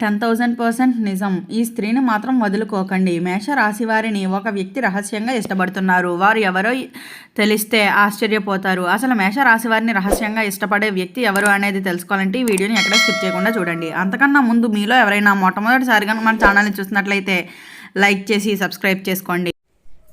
Ten thousand percent నిజం. ఈ స్త్రీని మాత్రం వదులుకోకండి. మేష రాశి వారిని ఒక వ్యక్తి రహస్యంగా ఇష్టపడుతున్నారు. వారు ఎవరో తెలిస్తే ఆశ్చర్యపోతారు. అసలు మేష రాశి వారిని రహస్యంగా ఇష్టపడే వ్యక్తి ఎవరు అనేది తెలుసుకోవాలంటే ఈ వీడియోని ఎక్కడ స్కిప్ చేయకుండా చూడండి. అంతకన్నా ముందు మీలో ఎవరైనా మొట్టమొదటిసారిగా మన ఛానల్ని చూసినట్లయితే లైక్ చేసి సబ్స్క్రైబ్ చేసుకోండి.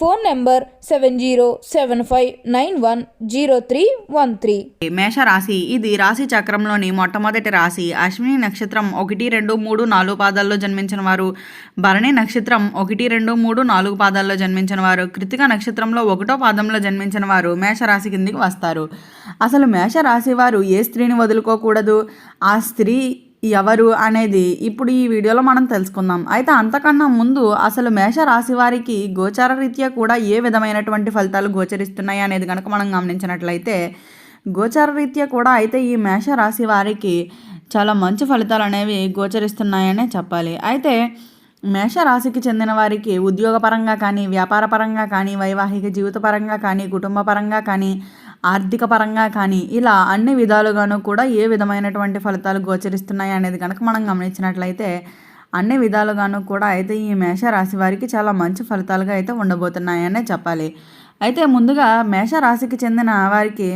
Phone number seven zero seven five nine one zero three one three. మేష రాశి ఇది రాశి చక్రంలోని మొట్టమొదటి రాశి. అశ్విని నక్షత్రం ఒకటి రెండు మూడు నాలుగు పాదాల్లో జన్మించిన వారు. భరణి నక్షత్రం ఒకటి రెండు మూడు నాలుగు పాదాల్లో జన్మించిన వారు. కృతిక నక్షత్రంలో ఒకటో పాదంలో జన్మించిన వారు మేషరాశి కిందికి వస్తారు. అసలు మేషరాశి వారు ఏ స్త్రీని వదులుకోకూడదు? ఆ స్త్రీ ఎవరు అనేది ఇప్పుడు ఈ వీడియోలో మనం తెలుసుకుందాం. అయితే అంతకన్నా ముందు అసలు మేష రాశి వారికి గోచార రీత్యా కూడా ఏ విధమైనటువంటి ఫలితాలు గోచరిస్తున్నాయి అనేది కనుక మనం గమనించినట్లయితే గోచార రీత్యా కూడా అయితే ఈ మేష రాశి వారికి చాలా మంచి ఫలితాలు అనేవి గోచరిస్తున్నాయనే చెప్పాలి. అయితే మేషరాశికి చెందిన వారికి ఉద్యోగపరంగా కానీ వ్యాపారపరంగా కానీ వైవాహిక జీవితపరంగా కానీ కుటుంబపరంగా కానీ ఆర్థిక పరంగా కానీ ఇలా అన్ని విధాలుగాను కూడా ఏ విధమైనటువంటి ఫలితాలు గోచరిస్తున్నాయి అనేది కనుక మనం గమనించినట్లయితే అన్ని విధాలుగాను కూడా అయితే ఈ మేషరాశి వారికి చాలా మంచి ఫలితాలుగా అయితే ఉండబోతున్నాయనే చెప్పాలి. అయితే ముందుగా మేషరాశికి చెందిన వారికి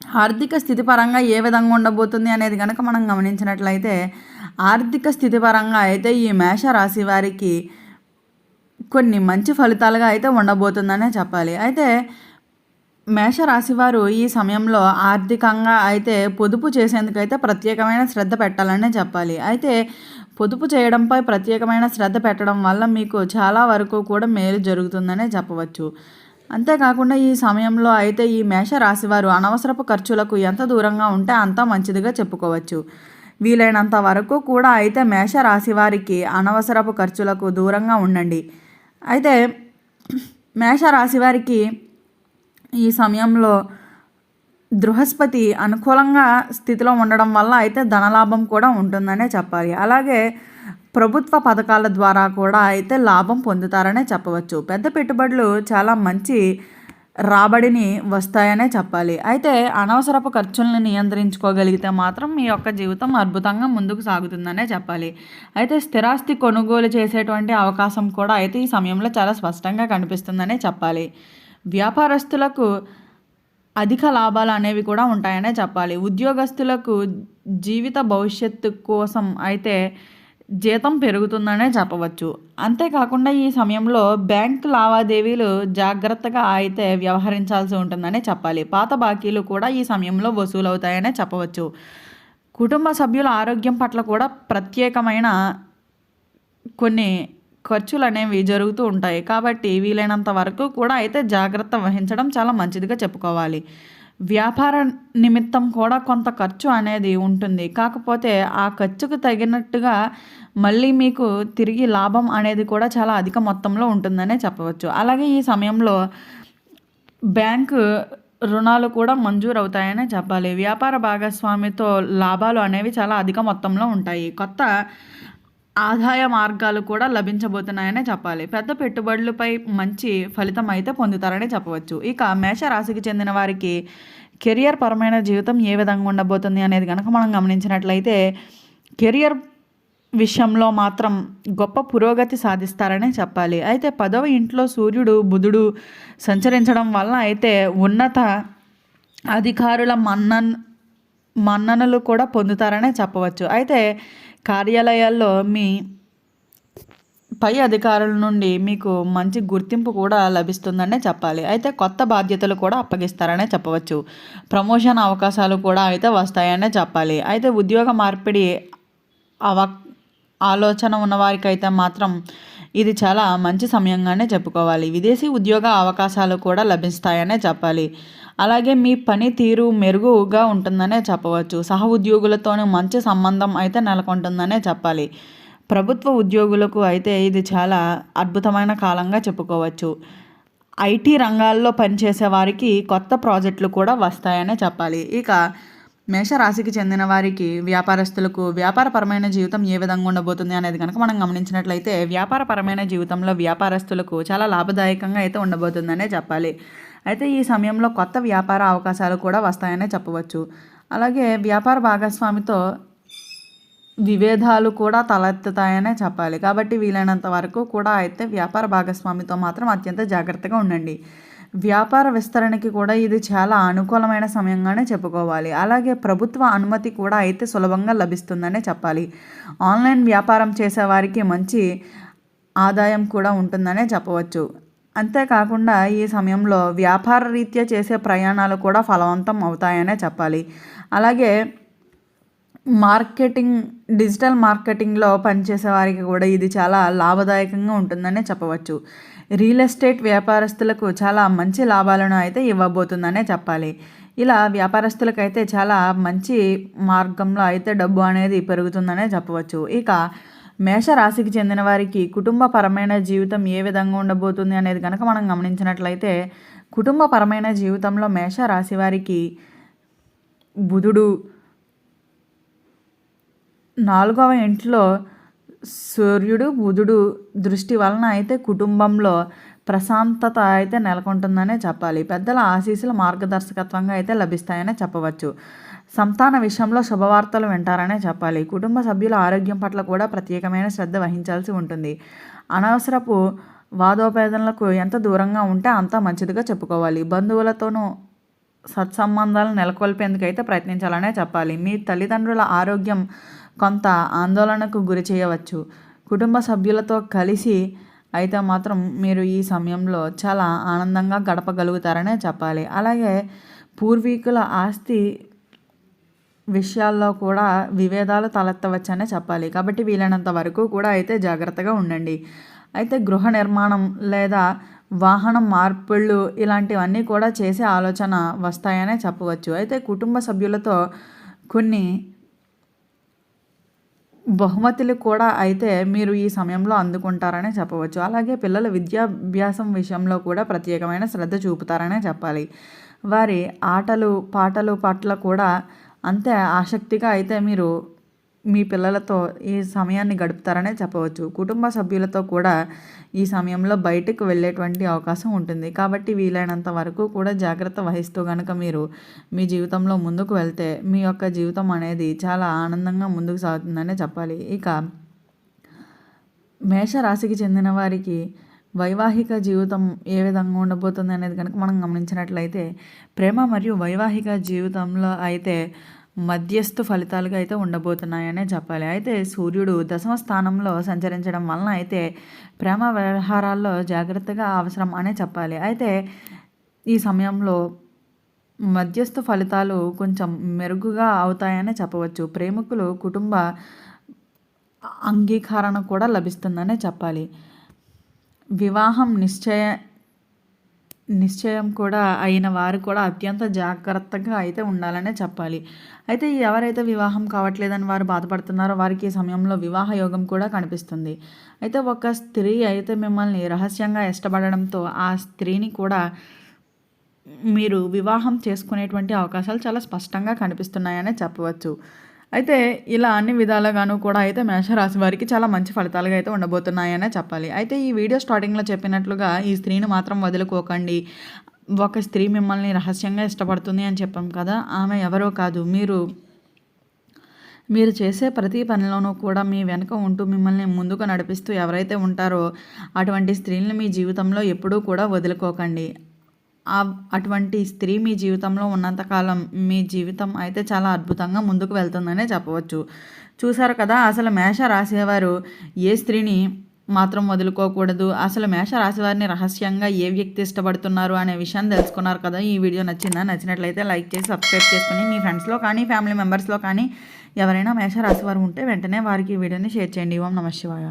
ఆర్థిక స్థితి పరంగా ఏ విధంగా ఉండబోతుంది అనేది కనుక మనం గమనించినట్లయితే ఆర్థిక స్థితి పరంగా అయితే ఈ మేష రాశి వారికి కొన్ని మంచి ఫలితాలుగా అయితే ఉండబోతుందనే చెప్పాలి. అయితే మేషరాశివారు ఈ సమయంలో ఆర్థికంగా అయితే పొదుపు చేసేందుకైతే ప్రత్యేకమైన శ్రద్ధ పెట్టాలనే చెప్పాలి. అయితే పొదుపు చేయడంపై ప్రత్యేకమైన శ్రద్ధ పెట్టడం వల్ల మీకు చాలా వరకు కూడా మేలు జరుగుతుందనే చెప్పవచ్చు. అంతేకాకుండా ఈ సమయంలో అయితే ఈ మేషరాశి వారు అనవసరపు ఖర్చులకు ఎంత దూరంగా ఉంటే అంత మంచిదిగా చెప్పుకోవచ్చు. వీలైనంత వరకు కూడా అయితే మేషరాశి వారికి అనవసరపు ఖర్చులకు దూరంగా ఉండండి. అయితే మేషరాశి వారికి ఈ సమయంలో బృహస్పతి అనుకూలంగా స్థితిలో ఉండడం వల్ల అయితే ధనలాభం కూడా ఉంటుందనే చెప్పాలి. అలాగే ప్రభుత్వ పథకాల ద్వారా కూడా అయితే లాభం పొందుతారనే చెప్పవచ్చు. పెద్ద పెట్టుబడులు చాలా మంచి రాబడిని వస్తాయనే చెప్పాలి. అయితే అనవసరపు ఖర్చులను నియంత్రించుకోగలిగితే మాత్రం మీ యొక్క జీవితం అద్భుతంగా ముందుకు సాగుతుందనే చెప్పాలి. అయితే స్థిరాస్తి కొనుగోలు చేసేటువంటి అవకాశం కూడా అయితే ఈ సమయంలో చాలా స్పష్టంగా కనిపిస్తుందనే చెప్పాలి. వ్యాపారస్తులకు అధిక లాభాలు అనేవి కూడా ఉంటాయనే చెప్పాలి. ఉద్యోగస్తులకు జీవిత భవిష్యత్తు కోసం అయితే జీతం పెరుగుతుందనే చెప్పవచ్చు. అంతేకాకుండా ఈ సమయంలో బ్యాంక్ లావాదేవీలు జాగ్రత్తగా అయితే వ్యవహరించాల్సి ఉంటుందనే చెప్పాలి. పాత బాకీలు కూడా ఈ సమయంలో వసూలవుతాయనే చెప్పవచ్చు. కుటుంబ సభ్యుల ఆరోగ్యం పట్ల కూడా ప్రత్యేకమైన కొన్ని ఖర్చులు అనేవి జరుగుతూ ఉంటాయి. కాబట్టి వీలైనంత వరకు కూడా అయితే జాగ్రత్త వహించడం చాలా మంచిదిగా చెప్పుకోవాలి. వ్యాపార నిమిత్తం కూడా కొంత ఖర్చు అనేది ఉంటుంది. కాకపోతే ఆ ఖర్చుకు తగినట్టుగా మళ్ళీ మీకు తిరిగి లాభం అనేది కూడా చాలా అధిక మొత్తంలో ఉంటుందనే చెప్పవచ్చు. అలాగే ఈ సమయంలో బ్యాంకు రుణాలు కూడా మంజూరు అవుతాయనే చెప్పాలి. వ్యాపార భాగస్వామితో లాభాలు అనేవి చాలా అధిక మొత్తంలో ఉంటాయి. కొత్త ఆదాయ మార్గాలు కూడా లభించబోతున్నాయనే చెప్పాలి. పెద్ద పెట్టుబడులపై మంచి ఫలితం అయితే పొందుతారని చెప్పవచ్చు. ఇక మేషరాశికి చెందిన వారికి కెరియర్ పరమైన జీవితం ఏ విధంగా ఉండబోతుంది అనేది కనుక మనం గమనించినట్లయితే కెరియర్ విషయంలో మాత్రం గొప్ప పురోగతి సాధిస్తారనే చెప్పాలి. అయితే పదవ ఇంట్లో సూర్యుడు బుధుడు సంచరించడం వల్ల అయితే ఉన్నత అధికారుల మన్నన్ మన్ననలు కూడా పొందుతారనే చెప్పవచ్చు. అయితే కార్యాలయాల్లో మీ పై అధికారుల నుండి మీకు మంచి గుర్తింపు కూడా లభిస్తుందనే చెప్పాలి. అయితే కొత్త బాధ్యతలు కూడా అప్పగిస్తారనే చెప్పవచ్చు. ప్రమోషన్ అవకాశాలు కూడా అయితే వస్తాయనే చెప్పాలి. అయితే ఉద్యోగ మార్పిడి అవ ఆలోచన ఉన్నవారికైతే మాత్రం ఇది చాలా మంచి సమయంగానే చెప్పుకోవాలి. విదేశీ ఉద్యోగ అవకాశాలు కూడా లభిస్తాయనే చెప్పాలి. అలాగే మీ పనితీరు మెరుగుగా ఉంటుందనే చెప్పవచ్చు. సహ ఉద్యోగులతోనూ మంచి సంబంధం అయితే నెలకొంటుందనే చెప్పాలి. ప్రభుత్వ ఉద్యోగులకు అయితే ఇది చాలా అద్భుతమైన కాలంగా చెప్పుకోవచ్చు. ఐటీ రంగాల్లో పనిచేసే వారికి కొత్త ప్రాజెక్టులు కూడా వస్తాయనే చెప్పాలి. ఇక మేషరాశికి చెందిన వారికి వ్యాపారస్తులకు వ్యాపారపరమైన జీవితం ఏ విధంగా ఉండబోతుంది అనేది కనుక మనం గమనించినట్లయితే వ్యాపారపరమైన జీవితంలో వ్యాపారస్తులకు చాలా లాభదాయకంగా అయితే ఉండబోతుందనే చెప్పాలి. అయితే ఈ సమయంలో కొత్త వ్యాపార అవకాశాలు కూడా వస్తాయనే చెప్పవచ్చు. అలాగే వ్యాపార భాగస్వామితో విభేదాలు కూడా తలెత్తుతాయనే చెప్పాలి. కాబట్టి వీలైనంత వరకు కూడా అయితే వ్యాపార భాగస్వామితో మాత్రం అత్యంత జాగ్రత్తగా ఉండండి. వ్యాపార విస్తరణకి కూడా ఇది చాలా అనుకూలమైన సమయంగానే చెప్పుకోవాలి. అలాగే ప్రభుత్వ అనుమతి కూడా అయితే సులభంగా లభిస్తుందనే చెప్పాలి. ఆన్లైన్ వ్యాపారం చేసేవారికి మంచి ఆదాయం కూడా ఉంటుందనే చెప్పవచ్చు. అంతేకాకుండా ఈ సమయంలో వ్యాపార రీత్యా చేసే ప్రయాణాలు కూడా ఫలవంతం అవుతాయనే చెప్పాలి. అలాగే మార్కెటింగ్ డిజిటల్ మార్కెటింగ్లో పనిచేసే వారికి కూడా ఇది చాలా లాభదాయకంగా ఉంటుందనే చెప్పవచ్చు. రియల్ ఎస్టేట్ వ్యాపారస్తులకు చాలా మంచి లాభాలను అయితే ఇవ్వబోతుందనే చెప్పాలి. ఇలా వ్యాపారస్తులకైతే చాలా మంచి మార్గంలో అయితే డబ్బు అనేది పెరుగుతుందనే చెప్పవచ్చు. ఇక మేషరాశికి చెందిన వారికి కుటుంబపరమైన జీవితం ఏ విధంగా ఉండబోతుంది అనేది కనుక మనం గమనించినట్లయితే కుటుంబపరమైన జీవితంలో మేషరాశి వారికి బుధుడు నాలుగవ ఇంట్లో సూర్యుడు బుధుడు దృష్టి వలన అయితే కుటుంబంలో ప్రశాంతత అయితే నెలకొంటుందనే చెప్పాలి. పెద్దల ఆశీస్సులు మార్గదర్శకత్వంగా అయితే లభిస్తాయనే చెప్పవచ్చు. సంతాన విషయంలో శుభవార్తలు వింటారనే చెప్పాలి. కుటుంబ సభ్యుల ఆరోగ్యం పట్ల కూడా ప్రత్యేకమైన శ్రద్ధ వహించాల్సి ఉంటుంది. అనవసరపు వాదోపేదనలకు ఎంత దూరంగా ఉంటే అంత మంచిదిగా చెప్పుకోవాలి. బంధువులతోనూ సత్సంబంధాలు నెలకొల్పేందుకైతే ప్రయత్నించాలనే చెప్పాలి. మీ తల్లిదండ్రుల ఆరోగ్యం కొంత ఆందోళనకు గురి చేయవచ్చు. కుటుంబ సభ్యులతో కలిసి అయితే మాత్రం మీరు ఈ సమయంలో చాలా ఆనందంగా గడపగలుగుతారనే చెప్పాలి. అలాగే పూర్వీకుల ఆస్తి విషయాల్లో కూడా విభేదాలు తలెత్తవచ్చనే చెప్పాలి. కాబట్టి వీలైనంత వరకు కూడా అయితే జాగ్రత్తగా ఉండండి. అయితే గృహ నిర్మాణం లేదా వాహనం మార్పుళ్ళు ఇలాంటివన్నీ కూడా చేసే ఆలోచన వస్తాయనే చెప్పవచ్చు. అయితే కుటుంబ సభ్యులతో కొన్ని బహుమతులు కూడా అయితే మీరు ఈ సమయంలో అందుకుంటారనే చెప్పవచ్చు. అలాగే పిల్లల విద్యాభ్యాసం విషయంలో కూడా ప్రత్యేకమైన శ్రద్ధ చూపుతారనే చెప్పాలి. వారి ఆటలు పాటలు పట్ల కూడా అంతే ఆసక్తిగా అయితే మీరు మీ పిల్లలతో ఈ సమయాన్ని గడుపుతారనే చెప్పవచ్చు. కుటుంబ సభ్యులతో కూడా ఈ సమయంలో బయటకు వెళ్ళేటువంటి అవకాశం ఉంటుంది. కాబట్టి వీలైనంత వరకు కూడా జాగ్రత్త వహిస్తూ కనుక మీరు మీ జీవితంలో ముందుకు వెళ్తే మీ యొక్క జీవితం అనేది చాలా ఆనందంగా ముందుకు సాగుతుందనే చెప్పాలి. ఇక మేషరాశికి చెందిన వారికి వైవాహిక జీవితం ఏ విధంగా ఉండబోతుంది అనేది కనుక మనం గమనించినట్లయితే ప్రేమ మరియు వైవాహిక జీవితంలో అయితే మధ్యస్థ ఫలితాలుగా అయితే ఉండబోతున్నాయనే చెప్పాలి. అయితే సూర్యుడు దశమ స్థానంలో సంచరించడం వలన అయితే ప్రేమ వ్యవహారాల్లో జాగ్రత్తగా అవసరం అనే చెప్పాలి. అయితే ఈ సమయంలో మధ్యస్థ ఫలితాలు కొంచెం మెరుగుగా అవుతాయనే చెప్పవచ్చు. ప్రేమికులు కుటుంబ అంగీకారణ కూడా లభిస్తుందనే చెప్పాలి. వివాహం నిశ్చయ నిశ్చయం కూడా అయిన వారు కూడా అత్యంత జాగ్రత్తగా అయితే ఉండాలనే చెప్పాలి. అయితే ఎవరైతే వివాహం కావట్లేదని వారు బాధపడుతున్నారో వారికి ఈ సమయంలో వివాహ యోగం కూడా కనిపిస్తుంది. అయితే ఒక స్త్రీ అయితే మిమ్మల్ని రహస్యంగా ఇష్టపడడంతో ఆ స్త్రీని కూడా మీరు వివాహం చేసుకునేటువంటి అవకాశాలు చాలా స్పష్టంగా కనిపిస్తున్నాయనే చెప్పవచ్చు. అయితే ఇలా అన్ని విధాలుగాను కూడా అయితే మేషరాశి వారికి చాలా మంచి ఫలితాలుగా అయితే ఉండబోతున్నాయనే చెప్పాలి. అయితే ఈ వీడియో స్టార్టింగ్లో చెప్పినట్లుగా ఈ స్త్రీని మాత్రం వదులుకోకండి. ఒక స్త్రీ మిమ్మల్ని రహస్యంగా ఇష్టపడుతుంది అని చెప్పాం కదా ఆమె ఎవరో కాదు. మీరు మీరు చేసే ప్రతి పనిలోనూ కూడా మీ వెనుక ఉంటూ మిమ్మల్ని ముందుకు నడిపిస్తూ ఎవరైతే ఉంటారో అటువంటి స్త్రీలను మీ జీవితంలో ఎప్పుడూ కూడా వదులుకోకండి. అటువంటి స్త్రీ మీ జీవితంలో ఉన్నంతకాలం మీ జీవితం అయితే చాలా అద్భుతంగా ముందుకు వెళ్తుందనే చెప్పవచ్చు. చూసారు కదా అసలు మేష రాసేవారు ఏ స్త్రీని మాత్రం వదులుకోకూడదు అసలు మేష రాశివారిని రహస్యంగా ఏ వ్యక్తి ఇష్టపడుతున్నారు అనే విషయాన్ని తెలుసుకున్నారు కదా. ఈ వీడియో నచ్చిందా? నచ్చినట్లయితే లైక్ చేసి సబ్స్క్రైబ్ చేసుకుని మీ ఫ్రెండ్స్లో కానీ ఫ్యామిలీ మెంబర్స్లో కానీ ఎవరైనా మేష రాశివారు ఉంటే వెంటనే వారికి ఈ వీడియోని షేర్ చేయండి. ఓం నమ శివాయ.